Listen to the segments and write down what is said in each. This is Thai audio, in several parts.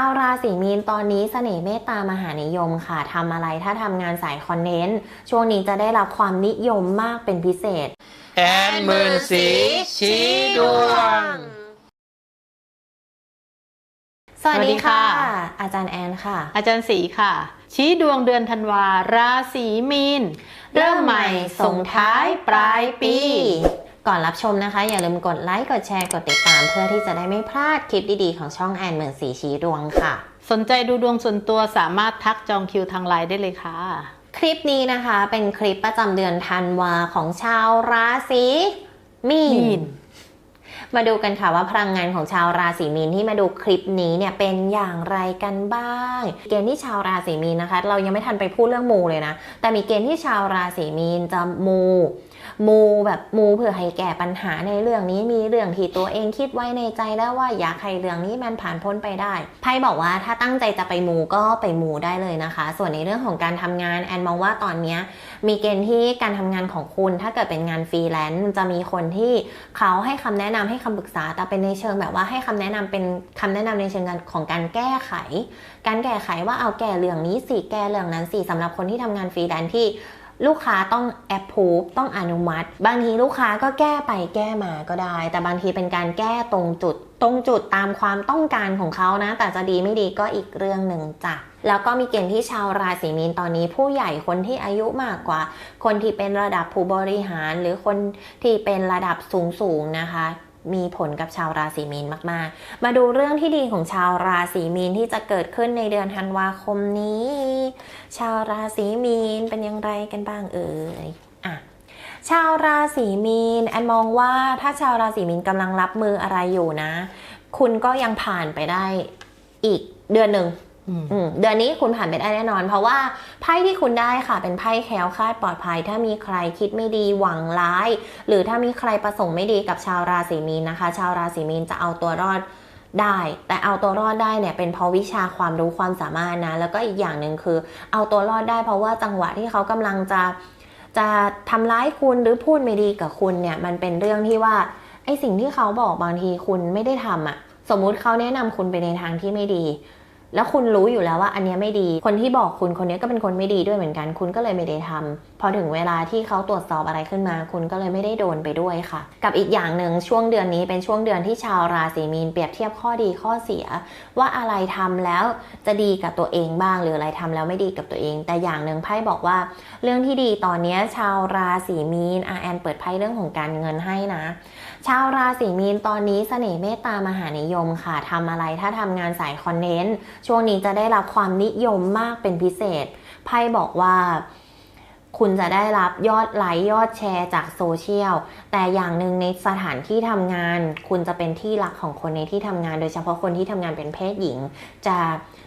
ชาวราศีมีนตอนนี้เสน่ห์เมตตามหานิยมค่ะทำอะไรถ้าทำงานสายคอนเทนต์ช่วงนี้จะได้รับความนิยมมากเป็นพิเศษแอนหมื่นสีชี้ดวง สวัสดีค่ะสวัสดีค่ะอาจารย์แอนค่ะ อาจารย์สีค่ะ ชี้ดวงเดือนธันวา ราศีมีน เริ่มใหม่ส่งท้ายปลายปี ก่อนรับชมนะคะ อย่าลืมกดไลค์ กดแชร์ กดติดตาม เพื่อที่จะได้ไม่พลาดคลิปดีๆ ของช่องแอนเหมือนสีชี้ดวงค่ะ สนใจดูดวงส่วนตัวสามารถทักจองคิวทางไลน์ได้เลยค่ะ คลิปนี้นะคะเป็นคลิปประจำเดือนธันวาของชาวราศีมีนมีนมาดูกันค่ะว่าพลังงานของชาวราศีมีนที่มาดูคลิปนี้เนี่ยเป็นอย่างไรกันบ้าง เกณฑ์ที่ชาวราศีมีนนะคะ เรายังไม่ทันไปพูดเรื่องมูเลยนะ แต่มีเกณฑ์ที่ชาวราศีมีนจะมู มูแบบมูเพื่อให้แก้ปัญหาในเรื่องนี้มีเรื่องที่ตัวเองคิดไว้ในใจแล้วว่าอยากให้เรื่องนี้มันผ่านพ้นไปได้ไพ่บอกว่าถ้าตั้งใจจะไปมูก็ไปมูได้เลยนะคะ ส่วนในเรื่องของการทำงานแอนมองว่าตอนนี้มีเกณฑ์ที่การทำงานของคุณ ถ้าเกิดเป็นงานฟรีแลนซ์จะมีคนที่เขาให้คำแนะนำให้คำปรึกษา แต่เป็นในเชิงแบบว่าให้คำแนะนำเป็นคำแนะนำในเชิงการของการแก้ไข การแก้ไขว่าเอาแก้เรื่องนี้สิแก้เรื่องนั้นสิสำหรับคนที่ทำงานฟรีแลนซ์ที่ ลูกค้าต้องแอปพูฟต้องอนุมัติ บางทีลูกค้าก็แก้ไปแก้มาก็ได้ แต่บางทีเป็นการแก้ตรงจุด ตรงจุดตามความต้องการของเขานะ แต่จะดีไม่ดีก็อีกเรื่องหนึ่งจ้ะแล้วก็มีเกณฑ์ที่ชาวราศีมีนตอนนี้ ผู้ใหญ่คนที่อายุมากกว่า คนที่เป็นระดับผู้บริหาร หรือคนที่เป็นระดับสูงๆนะคะ มีผลกับชาวราศีมีนมาก ๆ มาดูเรื่องที่ดีของชาวราศีมีนที่จะเกิดขึ้นในเดือนธันวาคมนี้ ชาวราศีมีนเป็นอย่างไรกันบ้างเอ่ยอะชาวราศีมีนแอนมองว่าถ้าชาวราศีมีนกำลังรับมืออะไรอยู่นะ คุณก็ยังผ่านไปได้อีกเดือนหนึ่ง เดือนนี้คุณผ่านไปได้แน่นอน เพราะว่าไพ่ที่คุณได้ค่ะ เป็นไพ่แคล้วคลาดปลอดภัย ถ้ามีใครคิดไม่ดีหวังร้าย หรือถ้ามีใครประสงค์ไม่ดีกับชาวราศีมีนนะคะ ชาวราศีมีนจะเอาตัวรอดได้ แต่เอาตัวรอดได้เนี่ยเป็นเพราะวิชาความรู้ความสามารถนะ แล้วก็อีกอย่างหนึ่งคือ เอาตัวรอดได้ เพราะว่าจังหวะที่เขากำลังจะจะทำร้ายคุณหรือพูดไม่ดีกับคุณเนี่ยมันเป็นเรื่องที่ว่าไอสิ่งที่เขาบอกบางทีคุณไม่ได้ทำอะสมมุติเขาแนะนำคุณไปในทางที่ไม่ดี แล้วคุณรู้อยู่แล้วว่าอันนี้ไม่ดี คนที่บอกคุณคนนี้ก็เป็นคนไม่ดีด้วยเหมือนกัน คุณก็เลยไม่ได้ทำพอถึงเวลาที่เขาตรวจสอบอะไรขึ้นมา คุณก็เลยไม่ได้โดนไปด้วยค่ะ กับอีกอย่างหนึ่งช่วงเดือนนี้เป็นช่วงเดือนที่ชาวราศีมีนเปรียบเทียบข้อดีข้อเสีย ว่าอะไรทำแล้วจะดีกับตัวเองบ้าง หรืออะไรทำแล้วไม่ดีกับตัวเอง แต่อย่างหนึ่งไพ่บอกว่า เรื่องที่ดีตอนนี้ชาวราศีมีนอาแอนเปิดไพ่เรื่องของการเงินให้นะ ชาวราศีมีนตอนนี้เสน่ห์เมตตามหานิยมค่ะทำอะไรถ้าทำงานสายคอนเทนต์ช่วงนี้จะได้รับความนิยมมากเป็นพิเศษไพ่บอกว่าคุณจะได้รับยอดไลค์ยอดแชร์จากโซเชียล แต่อย่างหนึ่งในสถานที่ทำงาน คุณจะเป็นที่รักของคนในที่ทำงาน โดยเฉพาะคนที่ทำงานเป็นเพศหญิง จะ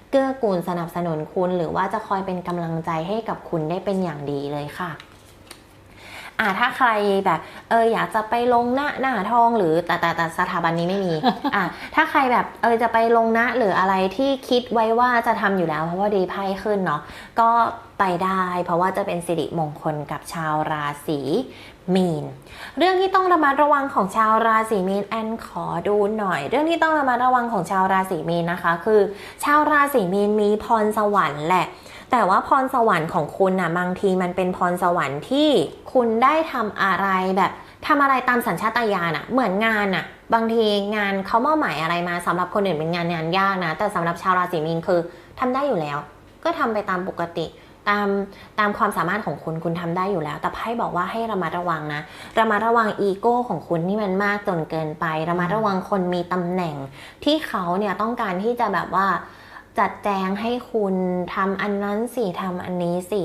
เกื้อกูลสนับสนุนคุณ หรือว่าจะคอยเป็นกำลังใจให้กับคุณได้เป็นอย่างดีเลยค่ะ อ่าถ้าใครแบบเอออยากจะไปลงหน้าหน้าทองหรือแต่แต่แต่สถาบันนี้ไม่มีอะถ้าใครแบบเออจะไปลงหน้าหรืออะไรที่คิดไว้ว่าจะทำอยู่แล้ว เพราะว่าดีไพ่ขึ้นเนาะก็ไปได้เพราะว่าจะเป็นสิริมงคลกับชาวราศีมีน เรื่องที่ต้องระมัดระวังของชาวราศีมีนแอนขอดูหน่อย เรื่องที่ต้องระมัดระวังของชาวราศีมีนนะคะ คือ ชาวราศีมีนมีพรสวรรค์แหละ แต่ว่าพรสวรรค์ของคุณนะบางทีมันเป็นพรสวรรค์ที่คุณได้ทำอะไรแบบทำอะไรตามสัญชาตญาณอะเหมือนงานอะบางทีงานเขามอบหมายอะไรมาสำหรับคนอื่นเป็นงานงานยากนะ แต่สำหรับชาวราศีมีนคือทำได้อยู่แล้ว ก็ทำไปตามปกติตามตามความสามารถของคุณคุณทำได้อยู่แล้ว แต่ไพ่บอกว่าให้ระมัดระวังนะระมัดระวังอีโก้ของคุณที่มันมากจนเกินไประมัดระวังคนมีตำแหน่งที่เขาเนี่ยต้องการที่จะแบบว่า จัดแจงให้คุณทำอันนั้นสิทำอันนี้สิ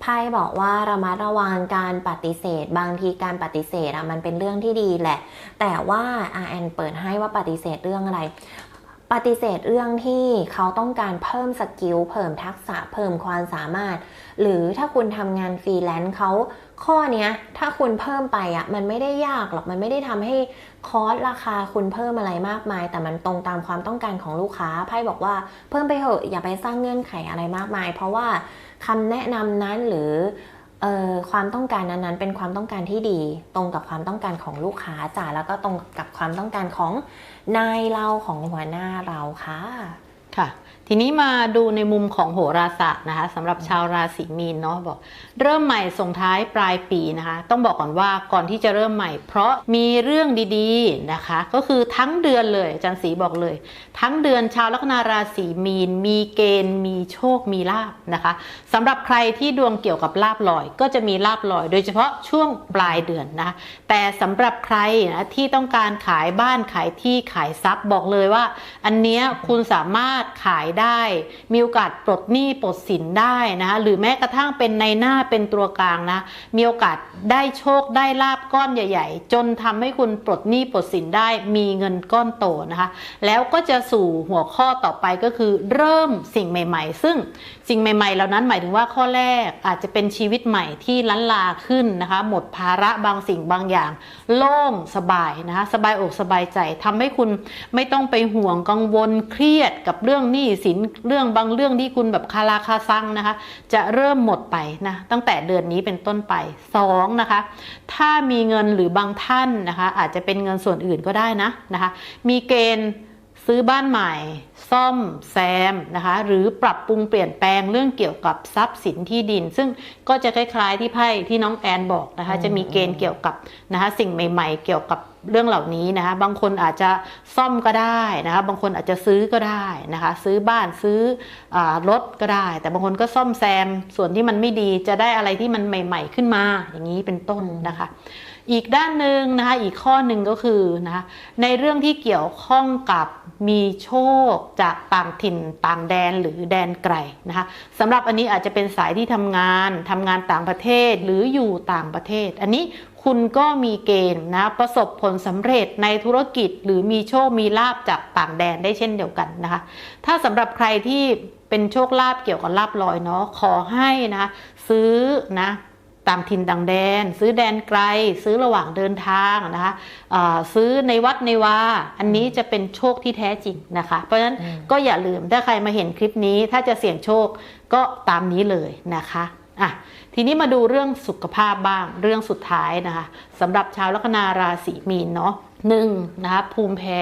ไพ่บอกว่าระมัดระวังการปฏิเสธ บางทีการปฏิเสธอะมันเป็นเรื่องที่ดีแหละ แต่ว่าอาแอนเปิดให้ว่าปฏิเสธเรื่องอะไร ปฏิเสธเรื่องที่เขาต้องการเพิ่มสกิลเพิ่มทักษะเพิ่มความสามารถ หรือถ้าคุณทำงานฟรีแลนซ์เขาข้อเนี้ยถ้าคุณเพิ่มไปอะมันไม่ได้ยากหรอกมันไม่ได้ทำให้คอสราคาคุณเพิ่มอะไรมากมาย แต่มันตรงตามความต้องการของลูกค้าไพ่บอกว่าเพิ่มไปเถอะอย่าไปสร้างเงื่อนไขอะไรมากมาย เพราะว่าคำแนะนำนั้นหรือ ความต้องการนั้นๆ เป็นความต้องการที่ดี ตรงกับความต้องการของลูกค้าจ้ะแล้วก็ตรงกับความต้องการของนายเราของหัวหน้าเราค่ะค่ะ ทีนี้มาดูในมุมของโหราศาสตร์นะคะสำหรับชาวราศีมีนเนาะบอกเริ่มใหม่ส่งท้ายปลายปีนะคะ ต้องบอกก่อนว่าก่อนที่จะเริ่มใหม่ เพราะมีเรื่องดีๆนะคะ ก็คือทั้งเดือนเลยอาจารย์ศรีบอกเลย ทั้งเดือนชาวลัคนาราศีมีน มีเกณฑ์ มีโชคมีลาบนะคะสำหรับใครที่ดวงเกี่ยวกับลาบลอย ก็จะมีลาบลอย โดยเฉพาะช่วงปลายเดือนนะแต่สำหรับใครนะที่ต้องการขายบ้านขายที่ขายทรัพย์บอกเลยว่า อันเนี้ยคุณสามารถขายได้ มีโอกาสปลดหนี้ปลดสินได้นะคะหรือแม้กระทั่งเป็นในหน้าเป็นตัวกลางนะ มีโอกาสได้โชคได้ลาบก้อนใหญ่ ๆ จนทำให้คุณปลดหนี้ปลดสินได้ มีเงินก้อนโตนะคะ แล้วก็จะสู่หัวข้อต่อไปก็คือ เริ่มสิ่งใหม่ ๆ ซึ่งสิ่งใหม่ ๆ เหล่านั้นหมายถึงว่าข้อแรกอาจจะเป็นชีวิตใหม่ที่ล้านลาขึ้นนะคะ หมดภาระบางสิ่งบางอย่าง โล่งสบายนะคะสบายอกสบายใจทำให้คุณไม่ต้องไปห่วงกังวลเครียดกับเรื่องหนี้สินเรื่องบางเรื่องที่คุณแบบคาราคาซังนะคะ จะเริ่มหมดไปนะตั้งแต่เดือนนี้เป็นต้นไปสองนะคะ ถ้ามีเงินหรือบางท่านนะคะ อาจจะเป็นเงินส่วนอื่นก็ได้นะนะคะ มีเกณฑ์ซื้อบ้านใหม่ ซ่อมแซมนะคะ หรือปรับปรุงเปลี่ยนแปลงเรื่องเกี่ยวกับทรัพย์สินที่ดิน ซึ่งก็จะคล้ายๆที่ไพ่ที่น้องแอนบอกนะคะ จะมีเกณฑ์เกี่ยวกับนะคะสิ่งใหม่ ๆ เกี่ยวกับเรื่องเหล่านี้นะคะบางคนอาจจะซ่อมก็ได้นะคะบางคนอาจจะซื้อก็ได้นะคะซื้อบ้านซื้ออรถก็ได้ แต่บางคนก็ซ่อมแซมส่วนที่มันไม่ดีจะได้อะไรที่มันใหม่ ๆ ขึ้นมาอย่างนี้เป็นต้นนะคะ อีกด้านหนึ่งนะคะอีกข้อหนึ่งก็คือนะคะในเรื่องที่เกี่ยวข้องกับมีโชคจากต่างถิ่นต่างแดนหรือแดนไกลนะคะสำหรับอันนี้อาจจะเป็นสายที่ทำงานทำงานต่างประเทศหรืออยู่ต่างประเทศ อันนี้ คุณก็มีเกณฑ์นะประสบผลสำเร็จในธุรกิจหรือมีโชคมีลาบจากต่างแดนได้เช่นเดียวกันนะคะ ถ้าสำหรับใครที่เป็นโชคลาภเกี่ยวกับลาบลอยเนาะขอให้นะซื้อนะต่างถิ่นต่างแดน ซื้อแดนไกล ซื้อระหว่างเดินทางนะคะอ่าซื้อในวัดในวาอันนี้จะเป็นโชคที่แท้จริงนะคะ เพราะฉะนั้นอืมก็อย่าลืมถ้าใครมาเห็นคลิปนี้ถ้าจะเสี่ยงโชคก็ตามนี้เลยนะคะ อะทีนี้มาดูเรื่องสุขภาพบ้างเรื่องสุดท้ายนะคะสำหรับชาวลัคนาราศีมีนเนาะหนึ่งนะคะภูมิแพ้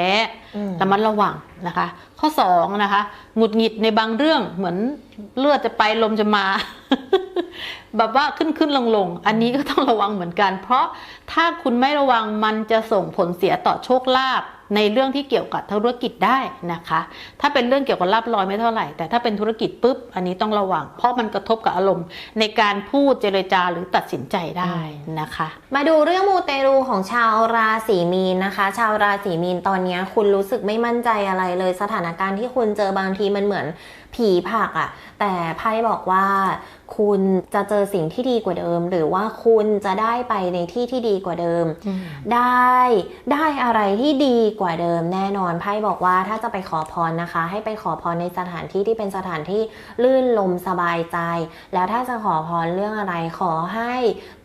อืมระมัดระวังนะคะ ข้อ2นะคะหงุดหงิดในบางเรื่องเหมือนเลือดจะไปลมจะมา แบบว่าขึ้นขึ้นลงลงอันนี้ก็ต้องระวังเหมือนกัน เพราะถ้าคุณไม่ระวังมันจะส่งผลเสียต่อโชคลาภ ในเรื่องที่เกี่ยวกับธุรกิจได้นะคะ ถ้าเป็นเรื่องเกี่ยวกับลาบลอยไม่เท่าไหร่ แต่ถ้าเป็นธุรกิจปุ๊บอันนี้ต้องระวัง เพราะมันกระทบกับอารมณ์ ในการพูดเจรจาหรือตัดสินใจได้นะคะ มาดูเรื่องมูเตลูของชาวราศีมีนนะคะ ชาวราศีมีนตอนนี้คุณรู้สึกไม่มั่นใจอะไรเลย สถานการณ์ที่คุณเจอบางทีมันเหมือน ผีผลักอะแต่ไพ่บอกว่าคุณจะเจอสิ่งที่ดีกว่าเดิม หรือว่าคุณจะได้ไปในที่ที่ดีกว่าเดิม ได้ได้อะไรที่ดีกว่าเดิมแน่นอนไพ่บอกว่าถ้าจะไปขอพรนะคะ ให้ไปขอพรในสถานที่ที่เป็นสถานที่ลื่นลมสบายใจ แล้วถ้าจะขอพรเรื่องอะไรขอให้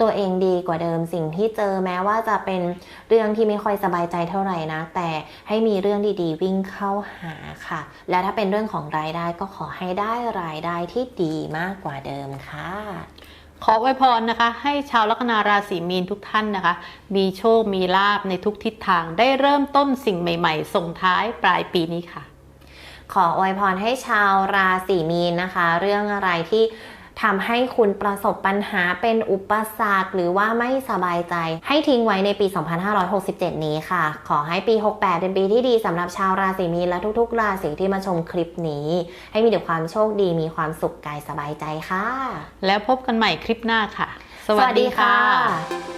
ตัวเองดีกว่าเดิม สิ่งที่เจอแม้ว่าจะเป็นเรื่องที่ไม่ค่อยสบายใจเท่าไหร่นะ แต่ให้มีเรื่องดีๆ วิ่งเข้าหาค่ะ แล้วถ้าเป็นเรื่องของรายได้ก็ขอให้ได้รายได้ที่ดีมากกว่าเดิมค่ะ ขอไวยพรนะคะ ให้ชาวลัคนาราศีมีนทุกท่านนะคะ มีโชค มีลาบในทุกทิศทางได้เริ่มต้นสิ่งใหม่ ๆ ส่งท้ายปลายปีนี้ค่ะ ขออวยพรให้ชาวราศีมีนนะคะ เรื่องอะไรที่ ทำให้คุณประสบปัญหาเป็นอุปสรรคหรือว่าไม่สบายใจ ให้ทิ้งไว้ในปี 2567 นี้ค่ะ ขอให้ปี 68 เป็นปีที่ดีสำหรับชาวราศีมีนและทุกๆ ราศีที่มาชมคลิปนี้ ให้มีแต่ความโชคดีมีความสุขกายสบายใจค่ะ แล้วพบกันใหม่คลิปหน้าค่ะ สวัสดีค่ะ